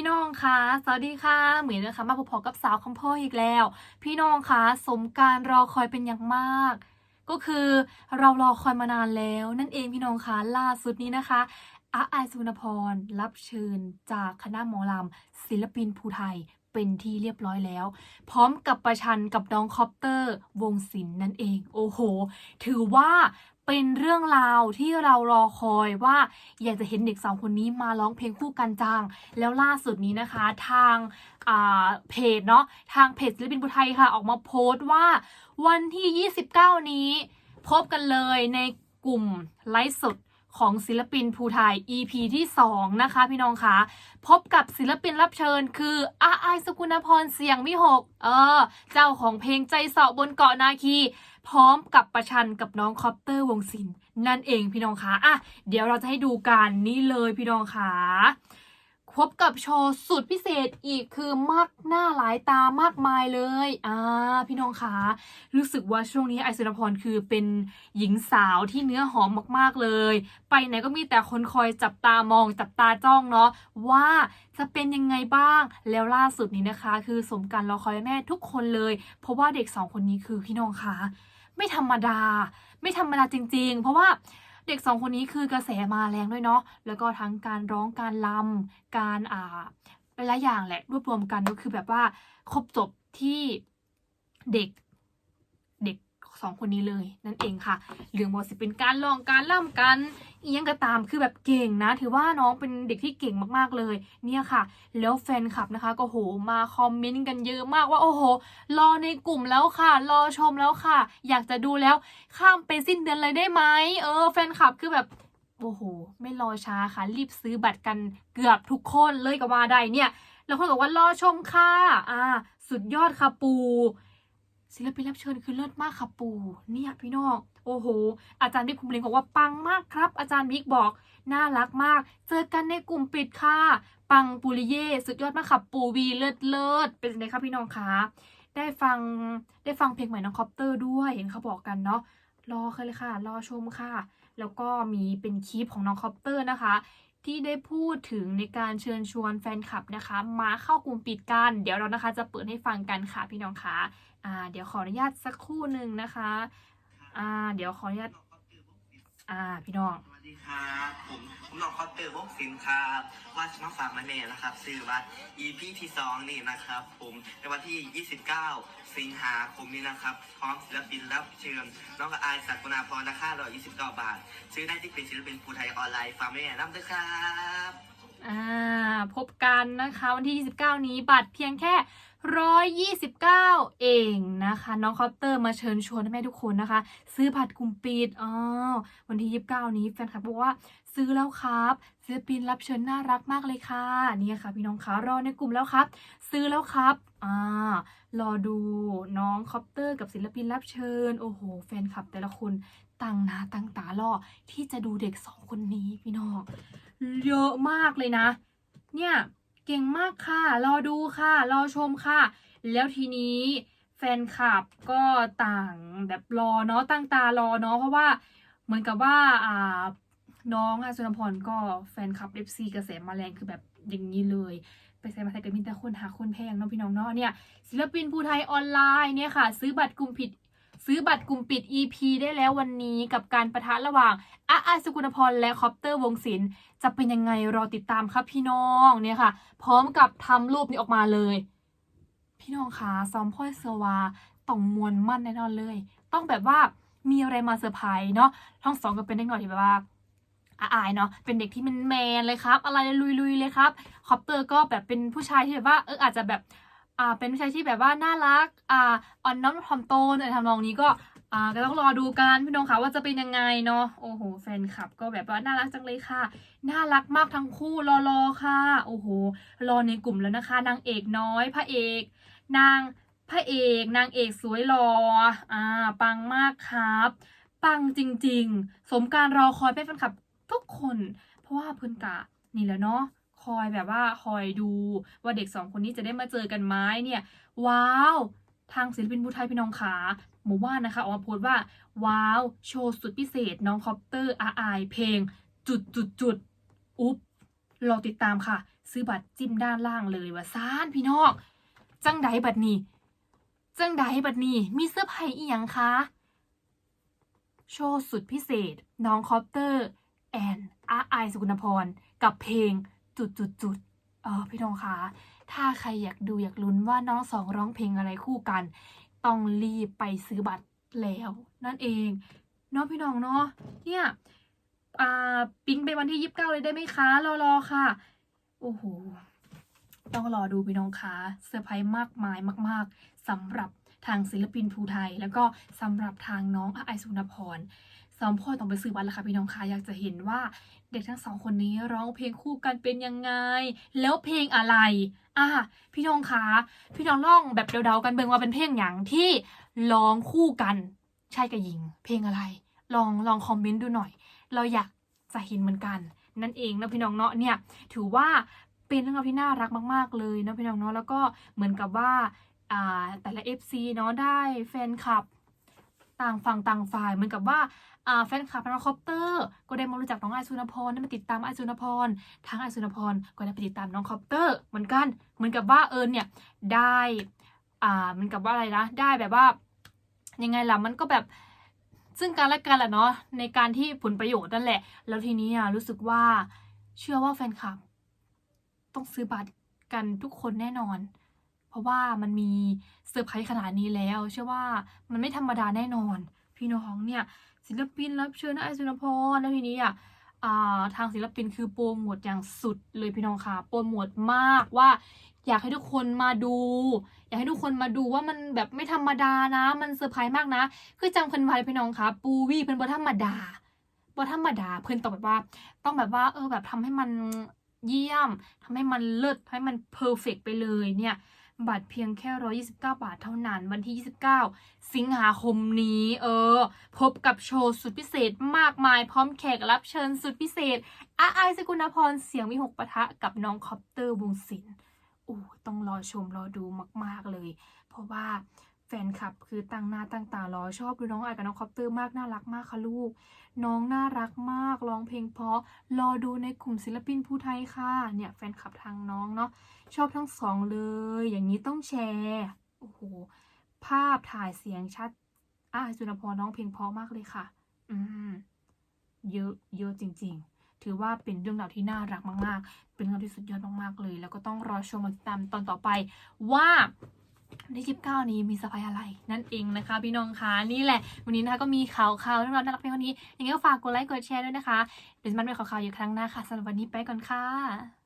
พี่น้องคะสวัสดีค่ะ เหมือนนะคะ มาพบกับสาวคำพ่ออีกแล้ว พี่น้องคะสมการรอคอยเป็นอย่างมาก ก็คือเรารอคอยมานานแล้ว นั่นเองพี่น้องคะล่าสุดนี้นะคะอาไอายสุวรรณพรรับเชิญจากคณะหมอลำศิลปินภูไทยเป็นที่เรียบร้อยแล้ว พร้อมกับประชันกับน้องคอปเตอร์วงศิลป์นั่นเอง โอ้โห ถือว่า เป็นเรื่องราวที่เรารอคอยว่าอยากจะเห็นเด็กสองคนนี้มาร้องเพลงคู่กันจัง แล้วล่าสุดนี้นะคะทางเพจเนาะทางเพจศิลปินภูไทยค่ะ ออกมาโพสต์ว่าวันที่ 29 นี้ พบกันเลยในกลุ่มไลฟ์สดของศิลปินภูไทย EP ที่ 2 นะคะพี่น้องคะพบกับศิลปินรับเชิญ คืออาไอสกุณพรเสียงวิหก เออ เจ้าของเพลงใจเสาะบนเกาะนาคี พร้อมกับประชันกับน้องคอปเตอร์วงศิลป์นั่นเองพี่น้องคะอะเดี๋ยวเราจะให้ดูกันนี่เลยพี่น้องคะพบกับโชว์สุดพิเศษอีกคือมากหน้าหลายตามากมายเลย อ่า พี่น้องคะรู้สึกว่าช่วงนี้ไอซ์สุนพรคือเป็นหญิงสาวที่เนื้อหอมมากๆเลย ไปไหนก็มีแต่คนคอยจับตามองจับตาจ้องเนาะว่าจะเป็นยังไงบ้าง แล้วล่าสุดนี้นะคะ คือสมการรอคอยแม่ทุกคนเลย เพราะว่าเด็กสองคนนี้คือพี่น้องคะ ไม่ธรรมดา ไม่ธรรมดาจริง ๆ เพราะว่าเด็กสองคนนี้คือกระแสมาแรงด้วยเนาะแล้วก็ทั้งการร้องการลัมการอ่าหลายอย่างแหละรวบรวมกันก็คือแบบว่าครบจบที่เด็ก สองคนนี้เลย นั่นเองค่ะเรื่องบทสิเป็นการร้องการล่ำกันอียังก็ตามคือแบบเก่งนะ ถือว่าน้องเป็นเด็กที่เก่งมากๆเลย เนี่ยค่ะ แล้วแฟนคลับนะคะ ก็โหมาคอมเมนต์กันเยอะมากว่าโอ้โห รอในกลุ่มแล้วค่ะ รอชมแล้วค่ะ อยากจะดูแล้วข้ามไปสิ้นเดือนเลยได้ไหมเออ แฟนคลับคือแบบโอ้โห ไม่รอช้าค่ะ รีบซื้อบัตรกันเกือบทุกคนเลยก็ว่าได้เนี่ย แล้วคนบอกว่ารอชมค่ะอ่า สุดยอดค่ะปู ศิลปินรับเชิญคือเลิศมากค่ะปูเนี่ยพี่น้องโอ้โห อาจารย์บิ๊กคุมเล้งบอกว่าปังมากครับ อาจารย์บิ๊กบอกน่ารักมาก เจอกันในกลุ่มปิดค่ะ ปังปุริเย่สุดยอดมากค่ะปูวีเลิศเลิศเป็นไงครับพี่น้องคะได้ฟังได้ฟังเพลงใหม่น้องคอปเตอร์ด้วยเห็นเขาบอกกันเนาะรอกันเลยค่ะ รอชมค่ะ แล้วก็มีเป็นคลิปของน้องคอปเตอร์นะคะ ที่ได้พูดถึงในการเชิญชวนแฟนคลับนะคะ มาเข้ากลุ่มปิดกัน เดี๋ยวเรานะคะจะเปิดให้ฟังกันค่ะพี่น้องคะอ่าเดี๋ยวขออนุญาตสักครู่หนึ่งนะคะอ่าเดี๋ยวขออนุญาตอ่าพี่น้อง ดีครับผมผมน้องคอปเตอร์วงศิลป์ครับว่าจะมาฝากมาเน่นะครับซื้อวัด EP ที่สองนี่นะครับ ผมในวันที่ 29 สิงหาคมนี้นะครับพร้อมศิลปินรับเชิญน้องกับอายสักกุณาพรราคา129 บาท ซื้อได้ที่เป็นศิลปินภูไทยออนไลน์ฝากมาเน่น้ำด้วยครับอ่าพบกันนะคะ วันที่ 29 นี้บัตรเพียงแค่ 129 เองนะคะ น้องคอปเตอร์มาเชิญชวนแม่ทุกคนนะคะ ซื้อบัตรกลุ่มปิดอ๋อวันที่ 29 นี้แฟนคลับบอกว่าซื้อแล้วครับศิลปินรับเชิญน่ารักมากเลยค่ะเนี่ยค่ะ พี่น้องคะรอในกลุ่มแล้วครับ ซื้อแล้วครับอ่ารอดูน้องคอปเตอร์กับศิลปินรับเชิญ โอ้โห แฟนคลับแต่ละคนตั้งหนาตั้งตารอที่จะดูเด็กสองคนนี้พี่น้องเยอะมากเลยนะ เนี่ย เก่งมากค่ะ รอดูค่ะ รอชมค่ะ แล้วทีนี้แฟนคลับก็ต่างแบบรอเนาะตั้งตารอเนาะเพราะว่าเหมือนกับว่าอ่าน้องอาสุนพรก็แฟนคลับ FC กระแสมาแรงคือแบบอย่างนี้เลยไปใส่มาใส่กันมินแต่คนหาคนแพงเนาะพี่น้องเนาะเนี่ยศิลปินภูไทยออนไลน์เนี่ยค่ะ ซื้อบัตรกลุ่มผิด ซื้อบัตรกลุ่มปิด EP ได้แล้ววันนี้กับการประทะระหว่างอาอาสุกุณพรและคอปเตอร์วงศิลป์จะเป็นยังไงรอติดตามครับพี่น้องเนี่ยค่ะ พร้อมกับทำรูปนี้ออกมาเลย พี่น้องคะซ้อมพ่อยเซวาต้องมวนมั่นแน่นอนเลย ต้องแบบว่ามีอะไรมาเซอร์ไพรส์เนาะทั้งสองก็เป็นเด็กหน่อยที่แบบว่าอาอายเนาะเป็นเด็กที่มันแมนเลยครับ อะไรลุยๆเลยครับคอปเตอร์ก็แบบเป็นผู้ชายที่แบบว่าเอออาจจะแบบ อ่าเป็นผู้ชายที่แบบว่าน่ารักอ่าอ่อนน้อมถ่อมตนอะไรทำนองนี้ก็อ่าก็ต้องรอดูกันพี่น้องคะว่าจะเป็นยังไงเนาะโอ้โหแฟนคลับก็แบบว่าน่ารักจังเลยค่ะ น่ารักมากทั้งคู่รอรอค่ะโอ้โหรอในกลุ่มแล้วนะคะ นางเอกน้อยพระเอก นางพระเอกนางเอกสวยหล่ออ่าปังมากครับ ปังจริง ๆ สมการรอคอยเป็นแฟนคลับทุกคน เพราะว่าเพื่อนกะนี่แหละเนาะ อยแบบว่าคอยดูว่าเด็กสองคนนี้จะได้มาเจอกันไหมเนี่ยว้าวทางศิลปินผู้ไทยพี่น้องขาหมู่บ้านนะคะออกมาโพสต์ว่า ว้าว โชว์สุดพิเศษ น้องคอปเตอร์อาไอเพลง จุดจุดจุดอุ๊บรอติดตามค่ะ ซื้อบัตรจิ้มด้านล่างเลยว่าซานพี่น้องจังไดบัตรนี้ จังไดบัตรนี้มีเสื้อร์ไผ่อีหยังคะโชว์สุดพิเศษ น้องคอปเตอร์แอนอาไอสุกุณพร กับเพลง จุดจุดจุดเออพี่น้องคะถ้าใครอยากดูอยากลุ้นว่าน้องสองร้องเพลงอะไรคู่กัน ต้องรีบไปซื้อบัตรแล้ว นั่นเองเนาะพี่น้องเนาะเนี่ยอ่าปิ๊งไปวันที่ยีิบเก้าเลยได้ไหมคะรอรอค่ะ โอ้โหต้องรอดูพี่น้องคะเซอร์ไพรส์มากมายมาก ๆสำหรับทางศิลปินภูไทย แล้วก็สำหรับทางน้องอาไอสุนพร สองพ่อต้องไปซื้อบัตรแล้วค่ะพี่น้องคะอยากจะเห็นว่าเด็กทั้งสองคนนี้ร้องเพลงคู่กันเป็นยังไง แล้วเพลงอะไร อะพี่น้องคะพี่น้องลองแบบเดาๆกันเบิ่งว่าเป็นเพลงอย่างที่ร้องคู่กันชายกับหญิง เพลงอะไร ลองลองคอมเมนต์ดูหน่อย เราอยากจะเห็นเหมือนกัน นั่นเองนะพี่น้องเนาะเนี่ย ถือว่าเป็นเรื่องราวที่น่ารักมาก ๆ เลยนะพี่น้องเนาะแล้วก็เหมือนกับว่าอ่าแต่ละ FC เนาะได้แฟนคลับ ต่างฝั่งต่างฝ่ายเหมือนกับว่าแฟนคลับน้องคอปเตอร์ก็ได้มารู้จักน้องไอซูนพรได้มาติดตามไอซูนพรทางไอซูนพรก็ได้ไปติดตามน้องคอปเตอร์เหมือนกันเหมือนกับว่าเอิญเนี่ยได้อ่าเหมือนกับว่าอะไรนะ ได้แบบว่า ยังไงล่ะมันก็แบบซึ่งกันและกันแหละเนาะในการที่ผลประโยชน์นั่นแหละ แล้วทีนี้อะรู้สึกว่าเชื่อว่าแฟนคลับ ต้องซื้อบัตรกันทุกคนแน่นอน เพราะว่ามันมีเซอร์ไพรส์ขนาดนี้แล้ว เชื่อว่ามันไม่ธรรมดาแน่นอน พี่น้องเนี่ย ศิลปินรับเชิญนะไอซุนพรแล้วทีนี้อะทางศิลปินคือโปรโมทอย่างสุดเลยพี่น้องค่ะโปรโมทมากว่า อยากให้ทุกคนมาดู อยากให้ทุกคนมาดูว่ามันแบบไม่ธรรมดานะ มันเซอร์ไพรส์มากนะ คือจำเพิ่นไว้พี่น้องค่ะ ปูวี่เพิ่นบ่ธรรมดาบ่ธรรมดาเพิ่นต้องแบบว่า ต้องแบบว่า เออแบบทำให้มันเยี่ยมทำให้มันเลิศให้มันเพอร์เฟกไปเลยเนี่ย บัตรเพียงแค่ 129 บาทเท่านั้น วันที่ 29 สิงหาคมนี้ เออ พบกับโชว์สุดพิเศษมากมาย พร้อมแขกรับเชิญสุดพิเศษอาไอสกุณพรเสียงวิหกปะทะกับน้องคอปเตอร์วงศิลป์โอ้ต้องรอชมรอดูมาก ๆเลย เพราะว่า แฟนคลับคือตั้งหน้าตั้งตารอชอบดูน้องไอกับน้องคอปเตอร์มากน่ารักมากค่ะลูก น้องน่ารักมากร้องเพลงเพราะรอดูในกลุ่มศิลปินภูไทยค่ะเนี่ยแฟนคลับทางน้องเนาะชอบทั้งสองเลย อย่างนี้ต้องแชร์โอ้โหภาพถ่ายเสียงชัดอะสุนพรน้องเพลงเพราะมากเลยค่ะ อืมเยอะเยอะจริง ๆถือว่าเป็นเรื่องราวที่น่ารักมาก ๆ เป็นเรื่องที่สุดยอดมาก ๆ เลย แล้วก็ต้องรอชมติดตามตอนต่อไปว่า ในคลิปเก้านี้มีสปายอะไร นั่นเองนะคะ พี่น้องคะนี่แหละ วันนี้นะคะก็มีข่าวข่าวเรื่องราวน่ารักเพียงเท่านี้ยังไงก็ฝากกดไลค์กดแชร์ด้วยนะคะเดี๋ยวจะมาเป็นข่าวๆอยู่ครั้งหน้าค่ะสำหรับวันนี้ไปก่อนค่ะ